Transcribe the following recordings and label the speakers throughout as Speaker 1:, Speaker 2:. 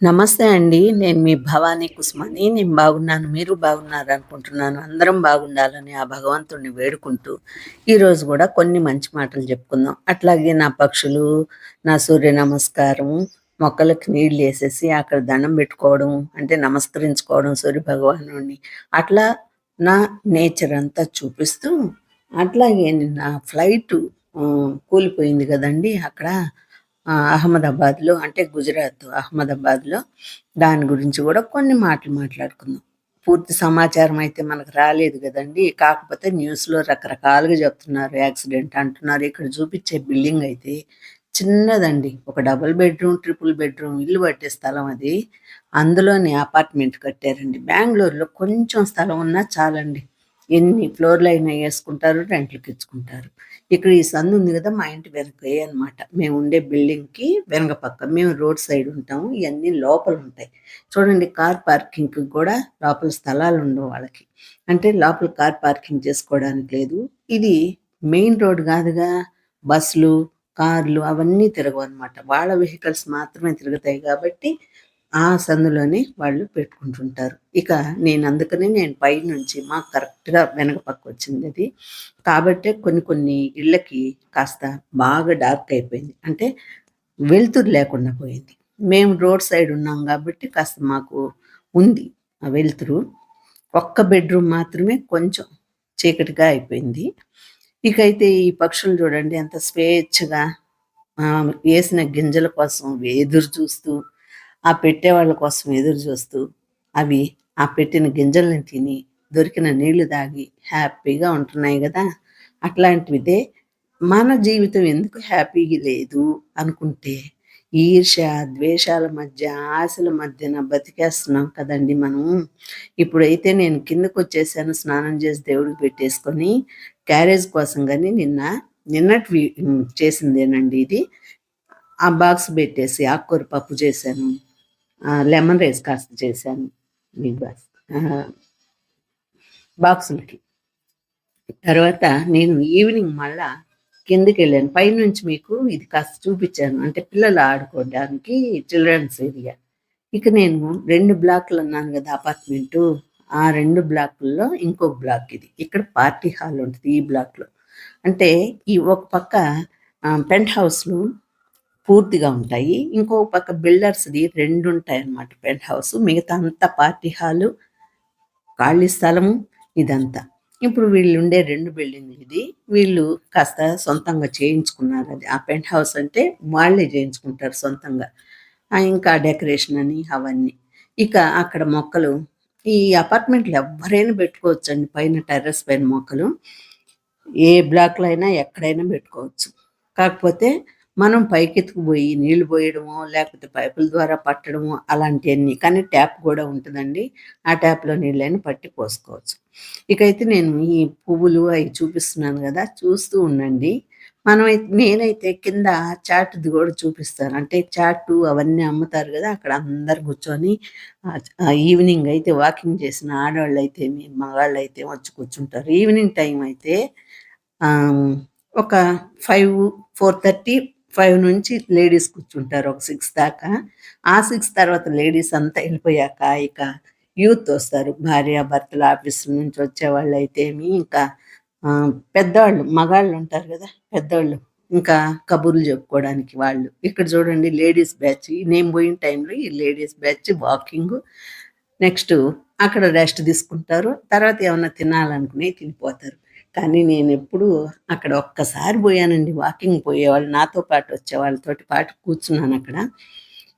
Speaker 1: నమస్తే అండి. నేను మీ భవానీ కుసుమని. నేను బాగున్నాను. మీరు బాగున్నారనుకుంటున్నాను. అందరం బాగుండాలని ఆ భగవంతుడిని వేడుకుంటూ, ఈరోజు కూడా కొన్ని మంచి మాటలు చెప్పుకుందాం. అట్లాగే నా పక్షులు, నా సూర్య నమస్కారం, మొక్కలకు నీళ్ళు వేసేసి అక్కడ దండం పెట్టుకోవడం, అంటే నమస్కరించుకోవడం సూర్య భగవాను అట్లా నా నేచర్ అంతా చూపిస్తూ, అట్లాగే నా ఫ్లైట్ కూలిపోయింది కదండి అక్కడ అహ్మదాబాద్‌లో అంటే గుజరాత్ అహ్మదాబాద్‌లో. దాని గురించి కూడా కొన్ని మాటలు మాట్లాడుకుందాం. పూర్తి సమాచారం అయితే మనకు రాలేదు కదండి కాకపోతే న్యూస్‌లో రకరకాలుగా చెప్తున్నారు. యాక్సిడెంట్ అంటున్నారు. ఇక్కడ చూపించే బిల్డింగ్ అయితే చిన్నదండి. ఒక డబుల్ బెడ్‌రూమ్, ట్రిపుల్ బెడ్‌రూమ్ ఇల్లు పట్టే స్థలం అది. అందులోనే అపార్ట్‌మెంట్ కట్టారండి. బెంగళూరులో కొంచెం స్థలం ఉన్నా చాలండి. ఎన్ని ఫ్లోర్లు అయినా వేసుకుంటారు రెంట్‌లకి ఇచ్చుకుంటారు. ఇక్కడ ఈ సందు ఉంది కదా మా ఇంటి వెనకే అన్నమాట. మేము ఉండే బిల్డింగ్‌కి వెనక పక్క. మేము రోడ్ సైడ్ ఉంటాము. ఇవన్నీ లోపల ఉంటాయి. చూడండి కార్ పార్కింగ్‌కి కూడా లోపల స్థలాలు ఉండవు వాళ్ళకి. అంటే లోపల కార్ పార్కింగ్ చేసుకోవడానికి లేదు. ఇది మెయిన్ రోడ్ కాదుగా బస్సులు, కార్లు అవన్నీ తిరగవన్నమాట. వాళ్ళ వెహికల్స్ మాత్రమే తిరుగుతాయి కాబట్టి ఆ సందులోనే వాళ్ళు పెట్టుకుంటుంటారు. ఇక నేను అందుకనే నేను పైనుంచి మాకు కరెక్ట్‌గా వెనక అది కాబట్టే కొన్ని కొన్ని ఇళ్ళకి కాస్త బాగా డార్క్ అయిపోయింది. అంటే వెలుతురు లేకుండా పోయింది. మేము రోడ్ సైడ్ ఉన్నాం కాబట్టి కాస్త మాకు ఉంది ఆ వెలుతురు. ఒక్క బెడ్‌రూమ్ మాత్రమే కొంచెం చీకటిగా అయిపోయింది. ఇకైతే ఈ పక్షులు చూడండి ఎంత స్వేచ్ఛగా వేసిన గింజల కోసం ఎదురు చూస్తూ, ఆ పెట్టేవాళ్ళ కోసం ఎదురు చూస్తూ, అవి ఆ పెట్టిన గింజల్ని తిని, దొరికిన నీళ్ళు తాగి హ్యాపీగా ఉంటున్నాయి కదా అట్లాంటివిదే మన జీవితం ఎందుకు హ్యాపీగా లేదు అనుకుంటే, ఈర్ష్య, ద్వేషాల మధ్య, ఆశల మధ్యన బతికేస్తున్నాం కదండీ మనం. ఇప్పుడైతే నేను కిందకొచ్చేసాను స్నానం చేసి దేవుడికి పెట్టేసుకొని, క్యారేజ్ కోసం కానీ నిన్న నిన్నటి చేసిందేనండి ఇది. ఆ బాక్స్ పెట్టేసి ఆకుకూర పప్పు చేశాను. లెమన్ రైస్ కాస్త చేశాను. బిగ్ బాస్ బాక్సులకి. తర్వాత నేను ఈవినింగ్ మళ్ళా కిందకెళ్ళాను. పైనుంచి మీకు ఇది కాస్త చూపించాను అంటే పిల్లలు ఆడుకోవడానికి చిల్డ్రన్స్ ఏరియా. ఇక నేను రెండు బ్లాక్లు అన్నాను కదా అపార్ట్‌మెంటు. ఆ రెండు బ్లాకుల్లో ఇంకొక బ్లాక్ ఇది. ఇక్కడ పార్టీ హాల్ ఉంటుంది ఈ బ్లాక్‌లో. అంటే ఈ ఒక పక్క పెంట్ హౌస్‌లు పూర్తిగా ఉంటాయి. ఇంకో పక్క బిల్డర్స్‌ది 2 ఉంటాయన్నమాట పెంట్ హౌస్. మిగతా అంతా పార్టీ హాలు, ఖాళీ స్థలము ఇదంతా. ఇప్పుడు వీళ్ళు ఉండే రెండు బిల్డింగ్ ఇది. వీళ్ళు కాస్త సొంతంగా చేయించుకున్నారు అది ఆ పెంట్ హౌస్ అంటే వాళ్ళే చేయించుకుంటారు సొంతంగా. ఆ! ఇంకా డెకరేషన్ అని అవన్నీ. ఇక అక్కడ మొక్కలు ఈ అపార్ట్‌మెంట్‌లో ఎవ్వరైనా పెట్టుకోవచ్చండి పైన టెర్రస్ పైన మొక్కలు. ఏ బ్లాక్‌లో అయినా ఎక్కడైనా పెట్టుకోవచ్చు. కాకపోతే మనం పైకెత్తుకుపోయి నీళ్ళు పోయడమో, లేకపోతే పైపుల ద్వారా పట్టడమో అలాంటివన్నీ కానీ ట్యాప్ కూడా ఉంటుందండి ఆ ట్యాప్‌లో నీళ్ళని పట్టి పోసుకోవచ్చు. ఇకైతే నేను ఈ పువ్వులు అవి చూపిస్తున్నాను కదా చూస్తూ ఉండండి. మనమై నేనైతే కింద చాటుది కూడా చూపిస్తాను. అంటే చాటు అవన్నీ అమ్ముతారు కదా అక్కడ అందరు కూర్చొని ఈవినింగ్ అయితే వాకింగ్ చేసిన ఆడోళ్ళైతేమి, మగాళ్ళైతే వచ్చి కూర్చుంటారు. ఈవినింగ్ టైం అయితే ఒక ఒక 5, 4:30, ఫైవ్ నుంచి లేడీస్ కూర్చుంటారు. ఒక సిక్స్ దాకా. ఆ సిక్స్ తర్వాత లేడీస్ అంతా వెళ్ళిపోయాక ఇక యూత్ వస్తారు. భార్య భర్తల ఆఫీసుల నుంచి వచ్చేవాళ్ళు అయితేమి ఇంకా పెద్దవాళ్ళు మగాళ్ళు ఉంటారు కదా పెద్దవాళ్ళు ఇంకా కబుర్లు చెప్పుకోవడానికి వాళ్ళు. ఇక్కడ చూడండి లేడీస్ బ్యాచ్. నేను పోయిన టైంలో ఈ లేడీస్ బ్యాచ్ వాకింగ్ నెక్స్ట్ అక్కడ రెస్ట్ తీసుకుంటారు. తర్వాత ఏమైనా తినాలనుకునే తినిపోతారు. కానీ నేను ఎప్పుడు అక్కడ ఒక్కసారి పోయానండి వాకింగ్ పోయేవాళ్ళు నాతో పాటు వచ్చేవాళ్ళతోటి పాటు కూర్చున్నాను అక్కడ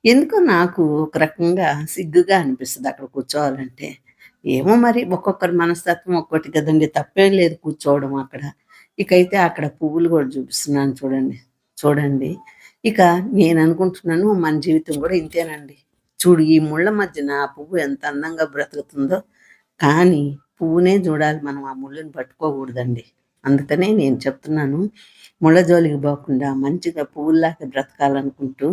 Speaker 1: ఎందుకో నాకు ఒక రకంగా సిగ్గుగా అనిపిస్తుంది అక్కడ కూర్చోవాలంటే. ఏమో మరి ఒక్కొక్కరి మనస్తత్వం ఒక్కోటి కదండీ! తప్పేం లేదు కూర్చోవడం అక్కడ. ఇకైతే అక్కడ పువ్వులు కూడా చూపిస్తున్నాను చూడండి. చూడండి. ఇక నేను అనుకుంటున్నాను మన జీవితం కూడా ఇంతేనండి. చూడు ఈ ముళ్ళ మధ్యన ఆ పువ్వు ఎంత అందంగా బ్రతుకుతుందో. కానీ పువ్వునే చూడాలి మనం ఆ ముళ్ళుని పట్టుకోకూడదండి. అందుకనే నేను చెప్తున్నాను. ముళ్ళ జోలికి పోకుండా మంచిగా పువ్వుల్లాగా బ్రతకాలనుకుంటూ,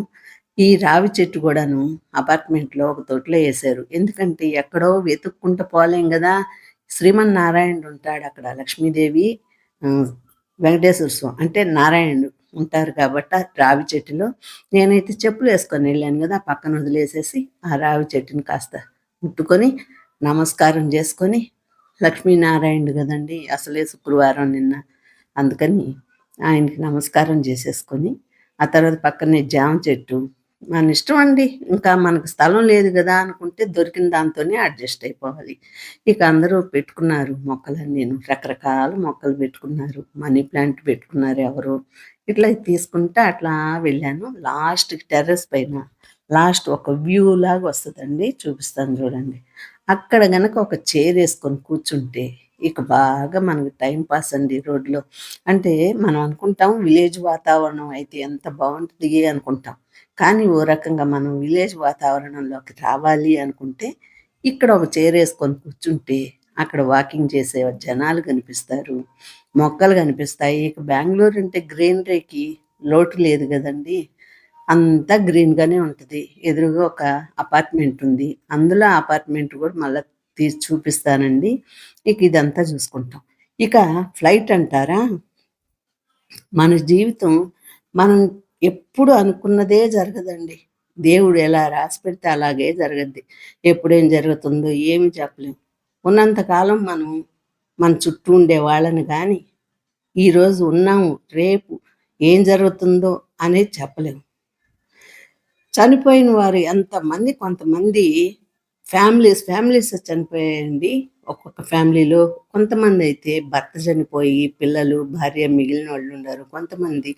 Speaker 1: ఈ రావి చెట్టు కూడాను అపార్ట్‌మెంట్‌లో ఒక తోటలో వేశారు ఎందుకంటే ఎక్కడో వెతుక్కుంటూ పోలేం కదా శ్రీమన్నారాయణుడు ఉంటాడక్కడ. లక్ష్మీదేవి వెంకటేశ్వర స్వామి అంటే నారాయణుడు. ఉంటారు కాబట్టి రావి చెట్టులో నేనైతే చెప్పులు వేసుకొని వెళ్ళాను కదా పక్కన వదిలేసేసి ఆ రావి చెట్టుని కాస్త ముట్టుకొని నమస్కారం చేసుకొని లక్ష్మీనారాయణుడు కదండి. అసలే శుక్రవారం నిన్న. అందుకని ఆయనకి నమస్కారం చేసేసుకొని ఆ తర్వాత పక్కనే జామ చెట్టు. మన ఇష్టం అండి. ఇంకా మనకు స్థలం లేదు కదా అనుకుంటే దొరికిన దాంతోనే అడ్జస్ట్ అయిపోవాలి. ఇక అందరూ పెట్టుకున్నారు మొక్కలని నేను రకరకాల మొక్కలు పెట్టుకున్నారు. మనీ ప్లాంట్ పెట్టుకున్నారు ఎవరు. ఇట్లా తీసుకుంటే అట్లా వెళ్ళాను. లాస్ట్ టెర్రస్ పైన లాస్ట్ ఒక వ్యూ లాగా వస్తుందండి. చూపిస్తాను చూడండి. అక్కడ గనక ఒక చైర్ వేసుకొని కూర్చుంటే ఇక బాగా మనకు టైం పాస్ అండి రోడ్లో. అంటే మనం అనుకుంటాం విలేజ్ వాతావరణం అయితే ఎంత బాగుంటుంది అనుకుంటాం. కానీ ఓ రకంగా మనం విలేజ్ వాతావరణంలోకి రావాలి అనుకుంటే ఇక్కడ ఒక చైర్ వేసుకొని కూర్చుంటే అక్కడ వాకింగ్ చేసే జనాలు కనిపిస్తారు. మొక్కలు కనిపిస్తాయి. ఇక బెంగళూరు అంటే గ్రీనరీకి లోటు లేదు కదండి. అంతా గ్రీన్గానే ఉంటుంది. ఎదురుగా ఒక అపార్ట్మెంట్ ఉంది. అందులో అపార్ట్మెంట్ కూడా మళ్ళీ తీసి చూపిస్తానండి. ఇక ఇదంతా చూసుకుంటాం. ఇక ఫ్లైట్ అంటారా? మన జీవితం మనం ఎప్పుడు అనుకున్నదే జరగదండి. దేవుడు ఎలా రాసి పెడితే అలాగే జరగద్ది. ఎప్పుడేం జరుగుతుందో ఏమి చెప్పలేము ఉన్నంతకాలం మనం మన చుట్టూ ఉండే వాళ్ళని కానీ ఈరోజు ఉన్నాము రేపు ఏం జరుగుతుందో అనేది చెప్పలేము చనిపోయిన వారు ఎంతమంది కొంతమంది ఫ్యామిలీస్ ఫ్యామిలీస్ చనిపోయాయండి. ఒక్కొక్క ఫ్యామిలీలో కొంతమంది అయితే భర్త చనిపోయి పిల్లలు భార్య మిగిలిన వాళ్ళు ఉన్నారు. కొంతమంది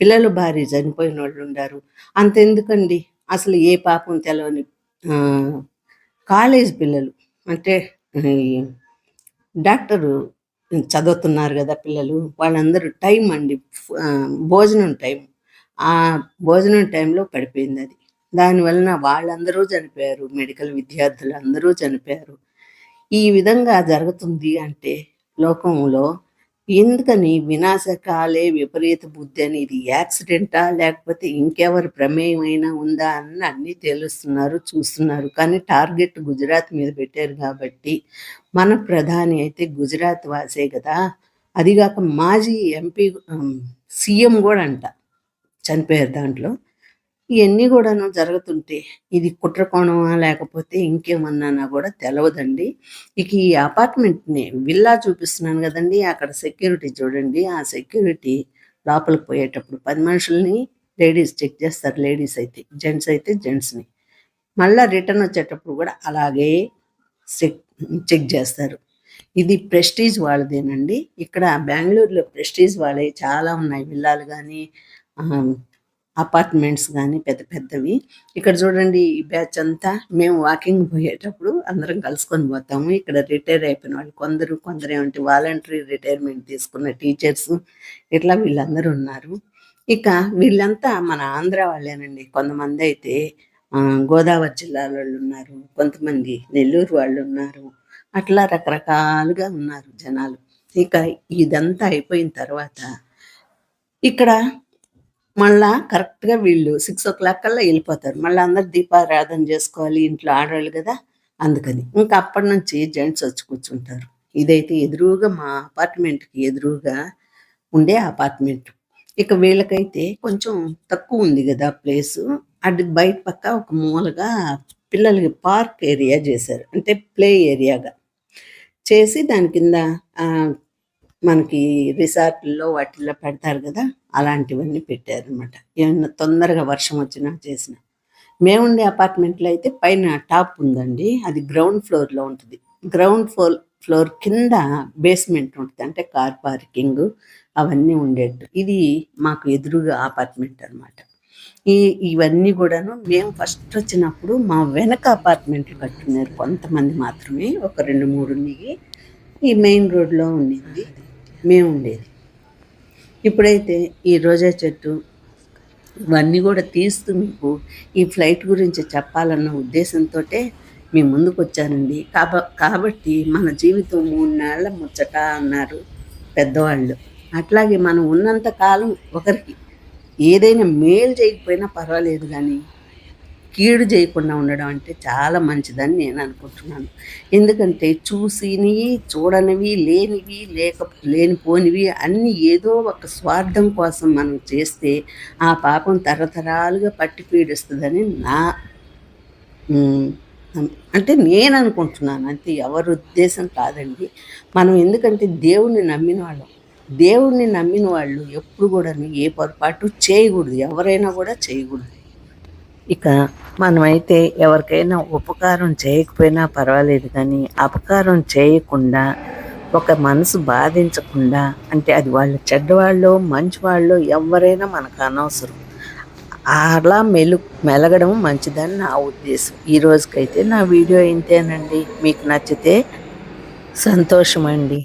Speaker 1: పిల్లలు భార్య చనిపోయిన వాళ్ళు ఉన్నారు. అంతెందుకండి? అసలు ఏ పాపం తెలవని కాలేజ్ పిల్లలు. అంటే డాక్టరు చదువుతున్నారు కదా పిల్లలు. వాళ్ళందరూ టైం అండి. భోజనం టైం. ఆ భోజనం టైంలో పడిపోయింది అది. దానివలన వాళ్ళందరూ చనిపోయారు మెడికల్ విద్యార్థులు అందరూ చనిపోయారు. ఈ విధంగా జరుగుతుంది అంటే లోకంలో ఎందుకని వినాశకాలే విపరీత బుద్ధి అని ఇది యాక్సిడెంటా లేకపోతే ఇంకెవరి ప్రమేయమైనా ఉందా అని అన్నీ తెలుస్తున్నారు చూస్తున్నారు. కానీ టార్గెట్ గుజరాత్ మీద పెట్టారు కాబట్టి మన ప్రధాని అయితే గుజరాత్ వాసే కదా. అదిగాక మాజీ ఎంపీ సీఎం కూడా అంట. చనిపోయారు దాంట్లో. ఇవన్నీ కూడాను జరుగుతుంటే ఇది కుట్రకోణమా లేకపోతే ఇంకేమన్నానా కూడా తెలవదండి. ఇక ఈ అపార్ట్మెంట్ని విల్లా చూపిస్తున్నాను కదండి. అక్కడ సెక్యూరిటీ చూడండి. ఆ సెక్యూరిటీ లోపలికి పోయేటప్పుడు పది మనుషుల్ని లేడీస్ చెక్ చేస్తారు. లేడీస్ అయితే జెంట్స్ అయితే జెంట్స్ని. మళ్ళీ రిటర్న్ వచ్చేటప్పుడు కూడా అలాగే చెక్ చెక్ చేస్తారు. ఇది ప్రెస్టీజ్ వాళ్ళదేనండి. ఇక్కడ బెంగళూరులో ప్రెస్టీజ్ వాళ్ళే చాలా ఉన్నాయి. విల్లాలు కానీ అపార్ట్మెంట్స్ కానీ పెద్ద పెద్దవి. ఇక్కడ చూడండి ఈ బ్యాచ్ అంతా. మేము వాకింగ్ పోయేటప్పుడు అందరం కలుసుకొని పోతాము. ఇక్కడ రిటైర్ అయిపోయిన వాళ్ళు కొందరు కొందరు ఏమంటే వాలంటరీ రిటైర్మెంట్ తీసుకున్న టీచర్స్ ఇట్లా వీళ్ళందరూ ఉన్నారు. ఇక వీళ్ళంతా మన ఆంధ్ర వాళ్ళేనండి. కొంతమంది అయితే గోదావరి జిల్లాల వాళ్ళు ఉన్నారు. కొంతమంది నెల్లూరు వాళ్ళు ఉన్నారు. అట్లా రకరకాలుగా ఉన్నారు జనాలు. ఇక ఇదంతా అయిపోయిన తర్వాత ఇక్కడ మళ్ళా కరెక్ట్గా వీళ్ళు సిక్స్ ఓ క్లాక్ కల్లా వెళ్ళిపోతారు. మళ్ళీ అందరు దీపారాధన చేసుకోవాలి ఇంట్లో ఆడవాళ్ళు కదా అందుకని. ఇంకా అప్పటి నుంచి జెంట్స్ వచ్చి కూర్చుంటారు. ఇదైతే ఎదురుగా మా అపార్ట్మెంట్కి ఎదురుగా ఉండే అపార్ట్మెంట్. ఇక వీళ్ళకైతే కొంచెం తక్కువ ఉంది కదా ప్లేసు. అటు బయట పక్క ఒక మూలగా పిల్లలకి పార్క్ ఏరియా చేశారు. అంటే ప్లే ఏరియాగా. చేసి దాని కింద మనకి రిసార్ట్లో వాటిల్లో పెడతారు కదా. అలాంటివన్నీ పెట్టారనమాట ఏమన్నా తొందరగా వర్షం వచ్చినా చేసిన. మేముండే అపార్ట్మెంట్లో అయితే పైన టాప్ ఉందండి. అది గ్రౌండ్ ఫ్లోర్లో ఉంటుంది. గ్రౌండ్ ఫ్లోర్ ఫ్లోర్ కింద బేస్మెంట్ ఉంటుంది. అంటే కార్ పార్కింగ్ అవన్నీ ఉండేట్టు. ఇది మాకు ఎదురుగా అపార్ట్మెంట్ అనమాట ఈ ఇవన్నీ కూడాను మేము ఫస్ట్ వచ్చినప్పుడు మా వెనక అపార్ట్మెంట్లు కట్టున్నారు కొంతమంది మాత్రమే. ఒక రెండు మూడు ఉన్నాయి. ఈ మెయిన్ రోడ్లో ఉండింది. మేము ఉండేది ఇప్పుడైతే ఈ రోజా చెట్టు ఇవన్నీ కూడా తీస్తూ మీకు ఈ ఫ్లైట్ గురించి చెప్పాలన్న ఉద్దేశంతో మీ ముందుకు వచ్చానండి. కాబ కాబట్టి మన జీవితం మూడు నెలల ముచ్చట అన్నారు పెద్దవాళ్ళు. అట్లాగే మనం ఉన్నంత కాలం ఒకరికి ఏదైనా మేలు చేయకపోయినా పర్వాలేదు కానీ కీడు చేయకుండా ఉండడం అంటే చాలా మంచిదని నేను అనుకుంటున్నాను. ఎందుకంటే చూసినవి చూడనివి లేనివి లేక లేనిపోనివి అన్నీ ఏదో ఒక స్వార్థం కోసం మనం చేస్తే ఆ పాపం తరతరాలుగా పట్టి పీడిస్తుందని నా అంటే నేను అనుకుంటున్నాను. అంతే ఎవరి ఉద్దేశం కాదండి. మనం ఎందుకంటే దేవుణ్ణి నమ్మిన వాళ్ళం. దేవుణ్ణి నమ్మిన వాళ్ళు ఎప్పుడు కూడా ఏ పొరపాటు చేయకూడదు. ఎవరైనా కూడా చేయకూడదు. ఇక మనమైతే ఎవరికైనా ఉపకారం చేయకపోయినా పర్వాలేదు కానీ అపకారం చేయకుండా ఒక మనసు బాధించకుండా అంటే అది వాళ్ళు చెడ్డవాళ్ళు మంచివాళ్ళు ఎవరైనా మనకు అనవసరం. అలా మెలు మెలగడం మంచిదని నా ఉద్దేశం. ఈ రోజుకైతే నా వీడియో ఇంతేనండి. మీకు నచ్చితే సంతోషం అండి